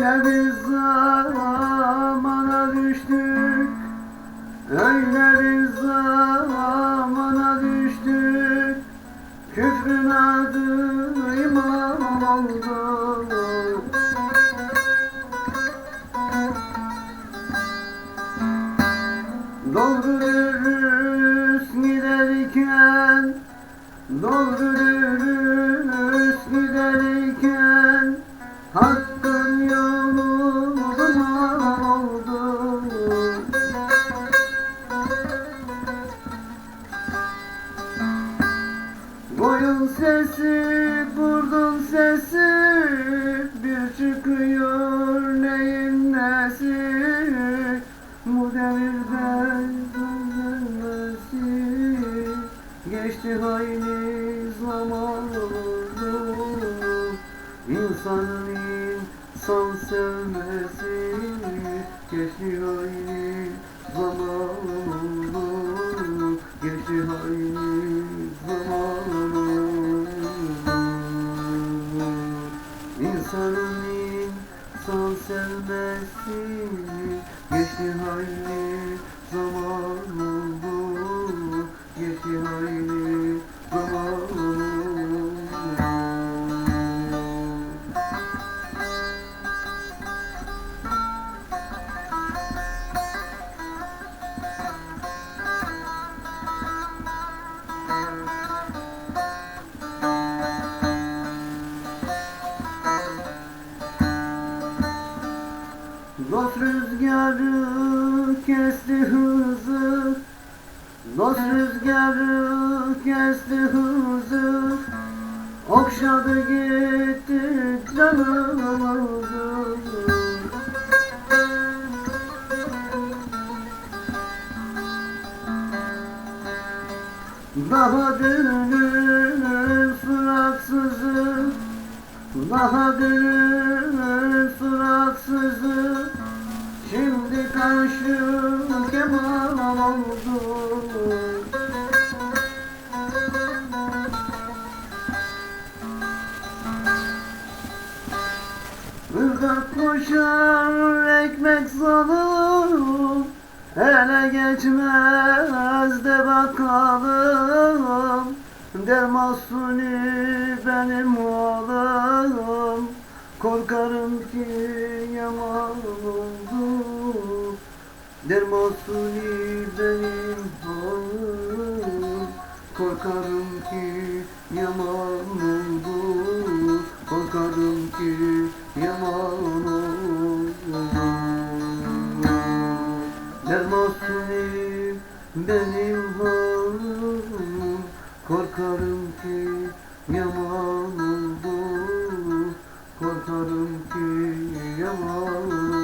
Öyle bir zamana düştük. Öyle bir zamana düştük. Küfrün adı iman oldu. Doğru dürüst giderken Doğru dürüst giderken Hakkın sesi, burdun sesi. Bir çıkıyor neyin nesi? Bu devirde dönmesi Geçti hayli zaman oldu. İnsanın insan sevmesi. Geçti hayli zaman oldu. Geçti hayli İnsanın insan sevmesi Geçti hayli zaman Dost rüzgarı kesti hızı. Dost rüzgarı kesti hızı. Okşadı gitti canımızı. Daha dünün suratsızı. Daha dünün suratsızı Şimdi karşı kemal oldu. Irgat koşar ekmek sanır Ele geçmez de bakalım. Dermasuni benim oğlum Korkarım ki yaman oldu Dermasuni benim oğlum Korkarım ki yaman oldu Korkarım ki yaman oldu Dermasuni benim halim Korkarım ki yaman oldu Korkarım ki yaman